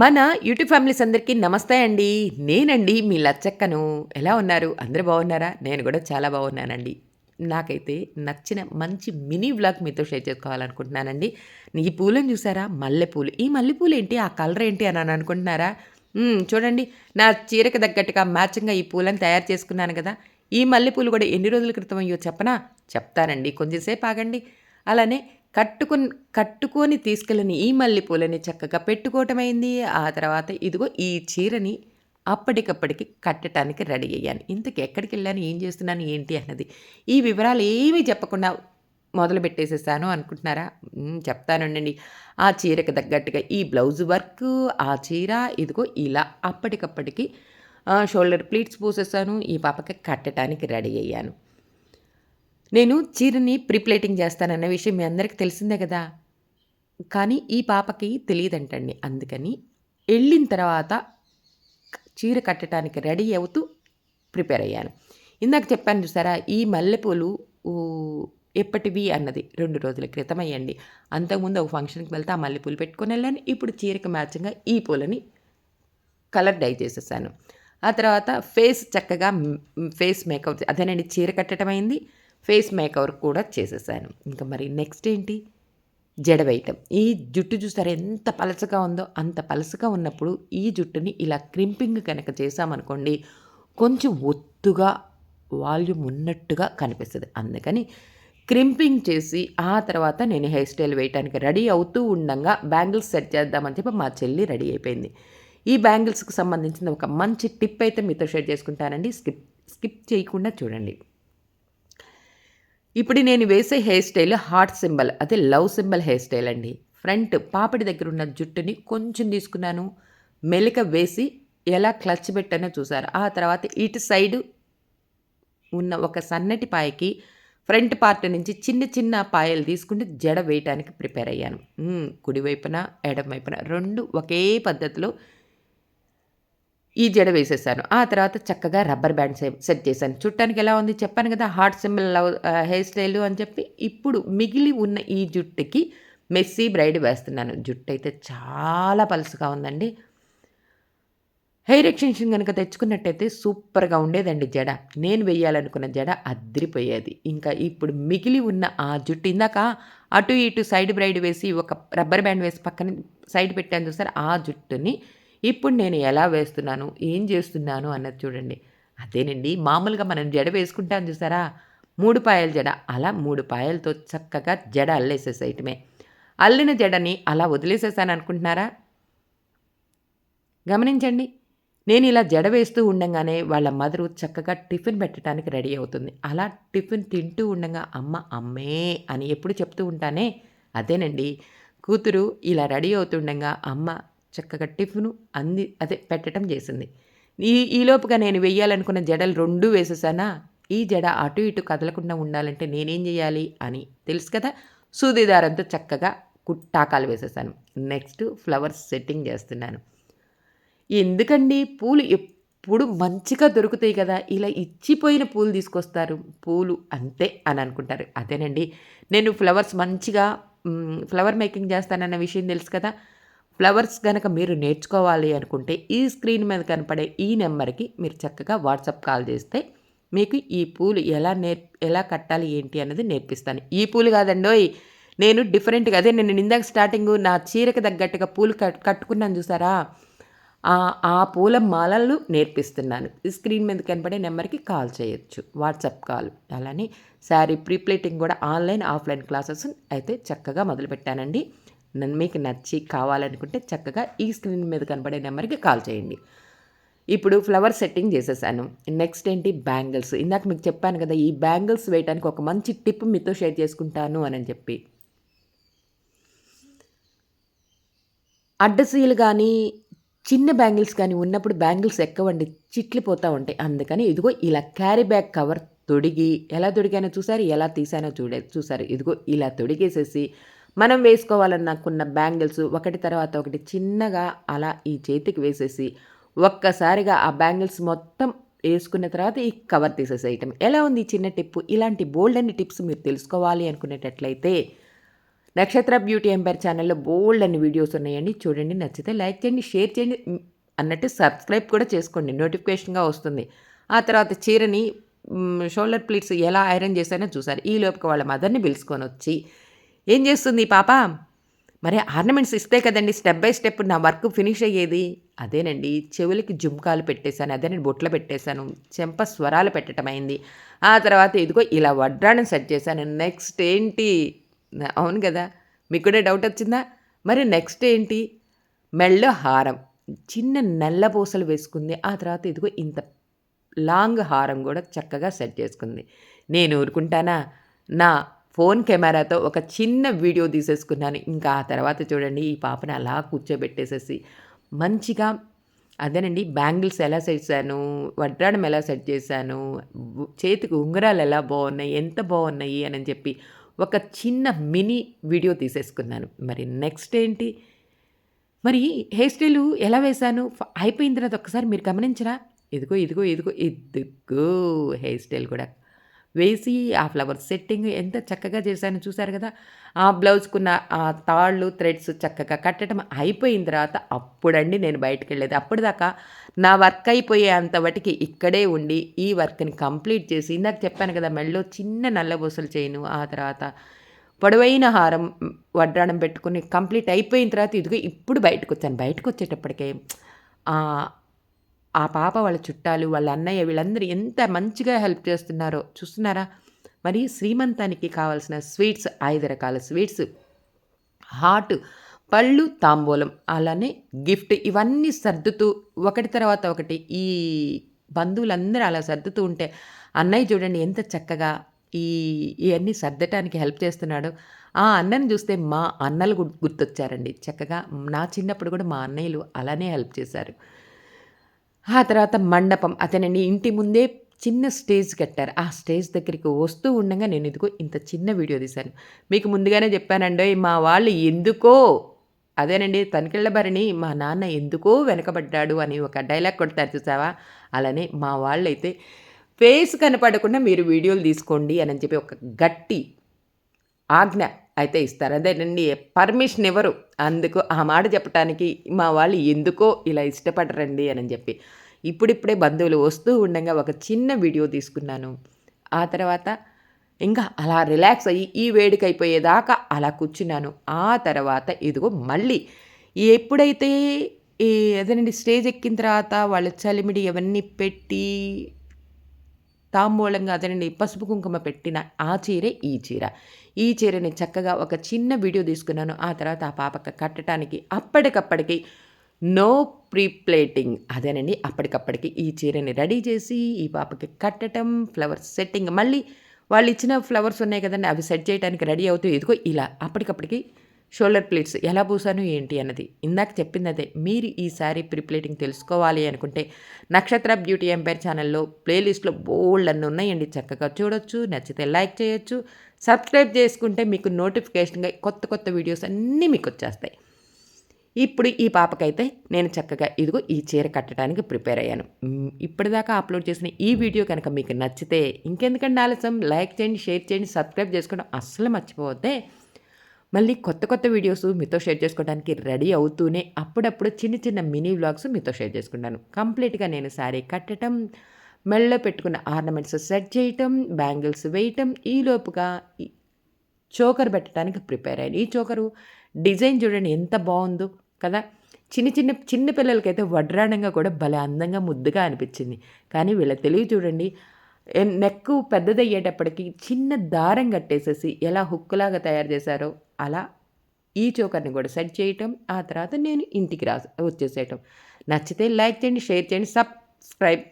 మన YouTube families అందరికీ నమస్తే అండి. నేనండి మీ లచ్చక్కను. ఎలా ఉన్నారు? అందరూ బాగున్నారా? నేను కూడా చాలా బాగున్నానండి. నాకైతే నచ్చిన మంచి మినీ వ్లాగ్ మీతో షేర్ చేసుకోవాలనుకుంటున్నానండి. ఈ పూలను చూసారా? మల్లెపూలు. ఈ మల్లెపూలు ఏంటి? ఆ కలర్ ఏంటి అని అనుకుంటున్నారా? చూడండి. నా చీరకు తగ్గట్టుగా మ్యాచింగ్గా ఈ పూలను తయారు చేసుకున్నాను కదా. ఈ మల్లెపూలు కూడా ఎన్ని రోజుల క్రితం అయ్యో చెప్పనా? చెప్తానండి. కొంచెంసేపు ఆగండి. అలానే కట్టుకుని కట్టుకొని తీసుకెళ్ళిన ఈ మల్లెపూలని చక్కగా పెట్టుకోవటమైంది. ఆ తర్వాత ఇదిగో ఈ చీరని అప్పటికప్పటికి కట్టడానికి రెడీ అయ్యాను. ఇంతకు ఎక్కడికి వెళ్ళాను? ఏం చేస్తున్నాను? ఏంటి అన్నది. ఈ వివరాలు ఏమీ చెప్పకుండా మొదలు పెట్టేసేసాను అనుకుంటున్నారా? చెప్తానండి ఆ చీరకు తగ్గట్టుగా ఈ బ్లౌజ్ వర్క్ ఆ చీర ఇదిగో ఇలా అప్పటికప్పటికి షోల్డర్ ప్లీట్స్ పోసేసాను. ఈ పాపకి కట్టడానికి రెడీ అయ్యాను. నేను చీరని ప్రీప్లేటింగ్ చేస్తానన్న విషయం మీ అందరికీ తెలిసిందే కదా. కానీ ఈ పాపకి తెలియదంటండి. అందుకని వెళ్ళిన తర్వాత చీర కట్టడానికి రెడీ అవుతూ ప్రిపేర్ అయ్యాను. ఇందాక చెప్పాను చూసారా ఈ మల్లెపూలు ఎప్పటివి అన్నది రెండు రోజుల క్రితం అయ్యండి. అంతకుముందు ఒక ఫంక్షన్కి వెళ్తే ఆ మల్లెపూలు పెట్టుకొని వెళ్ళాను. ఇప్పుడు చీరకు మ్యాచింగ్గా ఈ పూలని కలర్ డై చేసేసాను. ఆ తర్వాత ఫేస్ చక్కగా ఫేస్ మేకప్ అదేనండి చీర కట్టడం అయింది ఫేస్ మేకవర్ కూడా చేసేసాను. ఇంకా మరి నెక్స్ట్ ఏంటి? జడ వేయటం. ఈ జుట్టు చూసారు ఎంత పలచగా ఉందో? అంత పలచగా ఉన్నప్పుడు ఈ జుట్టుని ఇలా క్రింపింగ్ కనుక చేసామనుకోండి కొంచెం ఒత్తుగా వాల్యూమ్ ఉన్నట్టుగా కనిపిస్తుంది. అందుకని క్రింపింగ్ చేసి ఆ తర్వాత నేను హెయిర్ స్టైల్ వేయడానికి రెడీ అవుతూ ఉండగా బ్యాంగిల్స్ సెట్ చేద్దామని చెప్పి మా చెల్లి రెడీ అయిపోయింది. ఈ బ్యాంగిల్స్కి సంబంధించిన ఒక మంచి టిప్ అయితే మీతో షేర్ చేసుకుంటానండి. స్కిప్ స్కిప్ చేయకుండా చూడండి. ఇప్పుడు నేను వేసే హెయిర్ స్టైల్ హార్ట్ సింబల్ అదే లవ్ సింబల్ హెయిర్ స్టైల్ అండి. ఫ్రంట్ పాపిడి దగ్గర ఉన్న జుట్టుని కొంచెం తీసుకున్నాను. మెలిక వేసి ఎలా క్లచ్ పెట్టానో చూసారు? ఆ తర్వాత ఇటు సైడు ఉన్న ఒక సన్నటి పాయకి ఫ్రంట్ పార్ట్ నుంచి చిన్న చిన్న పాయలు తీసుకుంటే జడ వేయటానికి ప్రిపేర్ అయ్యాను. కుడివైపున ఎడమ వైపున రెండు ఒకే పద్ధతిలో ఈ జడ వేసేసాను. ఆ తర్వాత చక్కగా రబ్బర్ బ్యాండ్ సె- సెట్ చేశాను. చుట్టానికి ఎలా ఉంది చెప్పాను కదా heart symbol love hair style అని చెప్పి. ఇప్పుడు మిగిలి ఉన్న ఈ జుట్టుకి మెస్సీ బ్రైడ్ వేస్తున్నాను. జుట్టు అయితే చాలా పలుసుగా ఉందండి. హెయిర్ ఎక్స్టెన్షన్ కనుక తెచ్చుకున్నట్టయితే సూపర్గా ఉండేదండి జడ. నేను వెయ్యాలనుకున్న జడ అద్రిపోయేది ఇంకా ఇప్పుడు మిగిలి ఉన్న ఆ జుట్టు ఇందాక అటు ఇటు సైడ్ బ్రైడ్ వేసి ఒక రబ్బర్ బ్యాండ్ వేసి పక్కన సైడ్ పెట్టాను చూసారు ఆ జుట్టుని ఇప్పుడు నేను ఎలా వేస్తున్నాను? ఏం చేస్తున్నాను? అన్నది చూడండి. అదేనండి మామూలుగా మనం జడ వేసుకుంటాం చూసారా? మూడు పాయల జడ. అలా మూడు పాయలతో చక్కగా జడ అల్లేసేసేయటమే. అల్లిన జడని అలా వదిలేసేసాను అనుకుంటున్నారా? గమనించండి నేను ఇలా జడ వేస్తూ ఉండగానే వాళ్ళ మదరు చక్కగా టిఫిన్ పెట్టడానికి రెడీ అవుతుంది. అలా టిఫిన్ తింటూ ఉండగా అమ్మ అమ్మే అని ఎప్పుడు చెప్తూ ఉంటానే? అదేనండి కూతురు ఇలా రెడీ అవుతుండగా అమ్మ చక్కగా టిఫిన్ అంది అదే పెట్టడం చేసింది. ఈ ఈలోపుగా నేను వెయ్యాలనుకున్న జడలు రెండు వేసేసానా? ఈ జడ అటు ఇటు కదలకుండా ఉండాలంటే నేనేం చేయాలి అని. తెలుసు కదా? సూదిదారంతో చక్కగా కుట్టాకాలు వేసేసాను. నెక్స్ట్ ఫ్లవర్స్ సెట్టింగ్ చేస్తున్నాను. ఎందుకండి? పూలు ఎప్పుడు మంచిగా దొరుకుతాయి కదా? ఇలా ఇచ్చిపోయిన పూలు తీసుకొస్తారు. పూలు అంతే అని అనుకుంటారు. అదేనండి. నేను ఫ్లవర్స్ మంచిగా ఫ్లవర్ మేకింగ్ చేస్తానన్న విషయం తెలుసు కదా? ఫ్లవర్స్ కనుక మీరు నేర్చుకోవాలి అనుకుంటే ఈ స్క్రీన్ మీద కనపడే ఈ నెంబర్కి మీరు చక్కగా వాట్సాప్ కాల్ చేస్తే మీకు ఈ పూలు ఎలా నేర్ ఎలా కట్టాలి ఏంటి అన్నది నేర్పిస్తాను. ఈ పూలు కాదండోయ్ నేను డిఫరెంట్గా అదే నేను ఇందాక స్టార్టింగ్ నా చీరకు తగ్గట్టుగా పూలు కట్ కట్టుకున్నాను చూసారా? ఆ ఆ పూల మాలలు నేర్పిస్తున్నాను. ఈ స్క్రీన్ మీద కనపడే నెంబర్కి కాల్ చేయొచ్చు వాట్సాప్ కాల్. అలానే శారీ ప్రీప్లేటింగ్ కూడా ఆన్లైన్ ఆఫ్లైన్ క్లాసెస్ అయితే చక్కగా మొదలుపెట్టానండి. మీకు నచ్చి కావాలనుకుంటే చక్కగా ఈ స్క్రీన్ మీద కనపడే నెంబర్కి కాల్ చేయండి. ఇప్పుడు ఫ్లవర్ సెట్టింగ్ చేసేసాను. నెక్స్ట్ ఏంటి? బ్యాంగిల్స్. ఇందాక మీకు చెప్పాను కదా ఈ బ్యాంగిల్స్ వేయడానికి ఒక మంచి టిప్ మీతో షేర్ చేసుకుంటాను అని చెప్పి. అడ్డసీలు కానీ చిన్న బ్యాంగిల్స్ కానీ ఉన్నప్పుడు బ్యాంగిల్స్ ఎక్కవండి? చిట్లిపోతూ ఉంటాయి. అందుకని ఇదిగో ఇలా క్యారీ బ్యాగ్ కవర్ తొడిగి ఎలా తొడిగానో చూసారు ఎలా తీసానో చూడే చూసారు. ఇదిగో ఇలా తొడిగేసేసి మనం వేసుకోవాలనుకున్న బ్యాంగిల్స్ ఒకటి తర్వాత ఒకటి చిన్నగా అలా ఈ చేతికి వేసేసి ఒక్కసారిగా ఆ బ్యాంగిల్స్ మొత్తం వేసుకున్న తర్వాత ఈ కవర్ తీసేసేయటం. ఎలా ఉంది ఈ చిన్న టిప్ ఇలాంటి బోల్డ్ అన్ని టిప్స్ మీరు తెలుసుకోవాలి అనుకునేటట్లయితే నక్షత్ర బ్యూటీ ఎంపైర్ ఛానల్లో బోల్డ్ అన్ని వీడియోస్ ఉన్నాయండి. చూడండి నచ్చితే లైక్ చేయండి షేర్ చేయండి అన్నట్టు సబ్స్క్రైబ్ కూడా చేసుకోండి. నోటిఫికేషన్గా వస్తుంది. ఆ తర్వాత చీరని షోల్డర్ ప్లీట్స్ ఎలా ఐరన్ చేశానో చూసారు. ఈ లోపుకి వాళ్ళ మదర్ని పిలుచుకొని వచ్చి ఏం చేస్తుంది పాప? మరి ఆర్నమెంట్స్ ఇస్తే కదండి స్టెప్ బై స్టెప్ నా వర్క్ ఫినిష్ అయ్యేది. అదేనండి చెవులకి జుమ్కాలు పెట్టేశాను అదేనండి బొట్లు పెట్టేశాను చెంప స్వరాలు పెట్టడం అయింది. ఆ తర్వాత ఇదిగో ఇలా వడ్రాన్ని సెట్ చేశాను. నెక్స్ట్ ఏంటి? అవును కదా మీకు కూడా డౌట్ వచ్చిందా? మరి నెక్స్ట్ ఏంటి? మెళ్ళో హారం చిన్న నల్ల పూసలు వేసుకుంది. ఆ తర్వాత ఇదిగో ఇంత లాంగ్ హారం కూడా చక్కగా సెట్ చేసుకుంది. నేను ఊరుకుంటానా? నా ఫోన్ కెమెరాతో ఒక చిన్న వీడియో తీసేసుకున్నాను. ఇంకా ఆ తర్వాత చూడండి ఈ పాపని అలా కూర్చోబెట్టేసేసి మంచిగా అదేనండి బ్యాంగిల్స్ ఎలా సెట్ చేశాను వడ్రాడం ఎలా సెట్ చేశాను చేతికి ఉంగరాలు ఎలా బాగున్నాయి ఎంత బాగున్నాయి అని చెప్పి ఒక చిన్న మినీ వీడియో తీసేసుకున్నాను. మరి నెక్స్ట్ ఏంటి? మరి హెయిర్ స్టైల్ ఎలా వేశాను? అయిపోయిన తర్వాత ఒకసారి మీరు గమనించరా? ఇదిగో ఇదిగో ఇదిగో ఇదిగో హెయిర్ స్టైల్ కూడా వేసి ఆ ఫ్లవర్ సెట్టింగ్ ఎంత చక్కగా చేశాను చూసారు కదా? ఆ బ్లౌజ్కున్న ఆ తాళ్ళు థ్రెడ్స్ చక్కగా కట్టడం అయిపోయిన తర్వాత అప్పుడండి నేను బయటకు వెళ్ళేది అప్పటిదాకా నా వర్క్ అయిపోయే అంత వాటికి ఇక్కడే ఉండి ఈ వర్క్ని కంప్లీట్ చేసి ఇందాక చెప్పాను కదా మెళ్ళో చిన్న నల్లబూసలు చేయను ఆ తర్వాత పొడవైన హారం వడ్రాడం పెట్టుకుని కంప్లీట్ అయిపోయిన తర్వాత ఇదిగో ఇప్పుడు బయటకు వచ్చాను బయటకు వచ్చేటప్పటికే ఆ పాప వాళ్ళ చుట్టాలు వాళ్ళ అన్నయ్య వీళ్ళందరూ ఎంత మంచిగా హెల్ప్ చేస్తున్నారో చూస్తున్నారా? మరి శ్రీమంతానికి కావాల్సిన స్వీట్స్ ఐదు రకాల స్వీట్స్. హాట్ పళ్ళు తాంబూలం అలానే గిఫ్ట్ ఇవన్నీ సర్దుతూ ఒకటి తర్వాత ఒకటి ఈ బంధువులందరూ అలా సర్దుతూ ఉంటే అన్నయ్య చూడండి ఎంత చక్కగా ఈ ఇవన్నీ సర్దటానికి హెల్ప్ చేస్తున్నాడు. ఆ అన్నని చూస్తే మా అన్నలు గుర్తొచ్చారండి. చక్కగా నా చిన్నప్పుడు కూడా మా అన్నయ్యలు అలానే హెల్ప్ చేశారు. ఆ తర్వాత మండపం. అతనండి ఇంటి ముందే చిన్న స్టేజ్ కట్టారు. ఆ స్టేజ్ దగ్గరికి వస్తూ ఉండగా నేను ఎందుకో ఇంత చిన్న వీడియో తీశాను. మీకు ముందుగానే చెప్పానండి మా వాళ్ళు ఎందుకో? అదేనండి తనికెళ్ళ భరణి మా నాన్న ఎందుకో వెనకబడ్డాడు అని ఒక డైలాగ్ కొడతారు చూసావా అలానే మా వాళ్ళైతే ఫేస్ కనపడకుండా మీరు వీడియోలు తీసుకోండి అని చెప్పి ఒక గట్టి ఆజ్ఞ అయితే ఇస్తారు అదేనండి పర్మిషన్ ఇవ్వరు. అందుకు ఆ మాట చెప్పడానికి మా వాళ్ళు ఎందుకో ఇలా ఇష్టపడరండి అని చెప్పి. ఇప్పుడిప్పుడే బంధువులు వస్తూ ఉండగా ఒక చిన్న వీడియో తీసుకున్నాను. ఆ తర్వాత ఇంకా అలా రిలాక్స్ అయ్యి ఈ వేడిక అయిపోయేదాకా అలా కూర్చున్నాను. ఆ తర్వాత ఇదిగో మళ్ళీ ఎప్పుడైతే ఈ అదేనండి స్టేజ్ ఎక్కిన తర్వాత వాళ్ళు చలిమిడి అవన్నీ పెట్టి తాంబూలంగా అతనిని పసుపు కుంకుమ పెట్టిన ఆ చీరే ఈ చీర. ఈ చీరని చక్కగా ఒక చిన్న వీడియో తీసుకున్నాను. ఆ తర్వాత ఆ పాపకి కట్టడానికి అప్పటికప్పటికి నో ప్రీప్లేటింగ్. అదేనండి అప్పటికప్పటికి ఈ చీరని రెడీ చేసి ఈ పాపకి కట్టడం ఫ్లవర్స్ సెట్టింగ్. మళ్ళీ వాళ్ళు ఇచ్చిన ఫ్లవర్స్ ఉన్నాయి కదండి అవి సెట్ చేయడానికి రెడీ అవుతూ ఇదిగో ఇలా అప్పటికప్పటికి షోల్డర్ ప్లేట్స్ ఎలా పూసాను ఏంటి అన్నది. ఇందాక చెప్పింది అదే మీరు ఈసారి ప్రిప్లేటింగ్ తెలుసుకోవాలి అనుకుంటే నక్షత్ర బ్యూటీ ఎంపైర్ ఛానల్లో ప్లేలిస్ట్లో బోల్డ్ అన్నీ ఉన్నాయండి. చక్కగా చూడొచ్చు నచ్చితే లైక్ చేయొచ్చు సబ్స్క్రైబ్ చేసుకుంటే మీకు నోటిఫికేషన్గా కొత్త కొత్త వీడియోస్ అన్నీ మీకు వచ్చేస్తాయి. ఇప్పుడు ఈ పాపకైతే నేను చక్కగా ఇదిగో ఈ చీర కట్టడానికి ప్రిపేర్ అయ్యాను. ఇప్పటిదాకా అప్లోడ్ చేసిన ఈ వీడియో కనుక మీకు నచ్చితే ఇంకెందుకంటే ఆలస్యం? లైక్ చేయండి షేర్ చేయండి సబ్స్క్రైబ్ చేసుకోవడం అస్సలు మర్చిపోవద్దే. మళ్ళీ కొత్త కొత్త వీడియోస్ మీతో షేర్ చేసుకోవడానికి రెడీ అవుతూనే అప్పుడప్పుడు చిన్న చిన్న మినీ వ్లాగ్స్ మీతో షేర్ చేసుకుంటాను. కంప్లీట్గా నేను శారీ కట్టడం మెళ్ళలో పెట్టుకున్న ఆర్నమెంట్స్ సెట్ చేయటం బ్యాంగిల్స్ వేయటం ఈలోపుగా చోకర్ పెట్టడానికి ప్రిపేర్ అయ్యాను. ఈ చోకరు డిజైన్ చూడండి ఎంత బాగుందో కదా. చిన్న చిన్న చిన్న పిల్లలకైతే వడ్రాణంగా కూడా భలే అందంగా ముద్దుగా అనిపించింది. కానీ వీళ్ళ తెలివి చూడండి నెక్కు నెక్ పెద్దదయ్యేటప్పటికి చిన్న దారం కట్టేసేసి ఎలా హుక్కులాగా తయారు చేశారో అలా ఈ చోకర్ని కూడా సెట్ చేయటం ఆ తర్వాత నేను ఇంటికి రా వచ్చేసేయటం. నచ్చితే లైక్ చేయండి షేర్ చేయండి సబ్స్క్రైబ్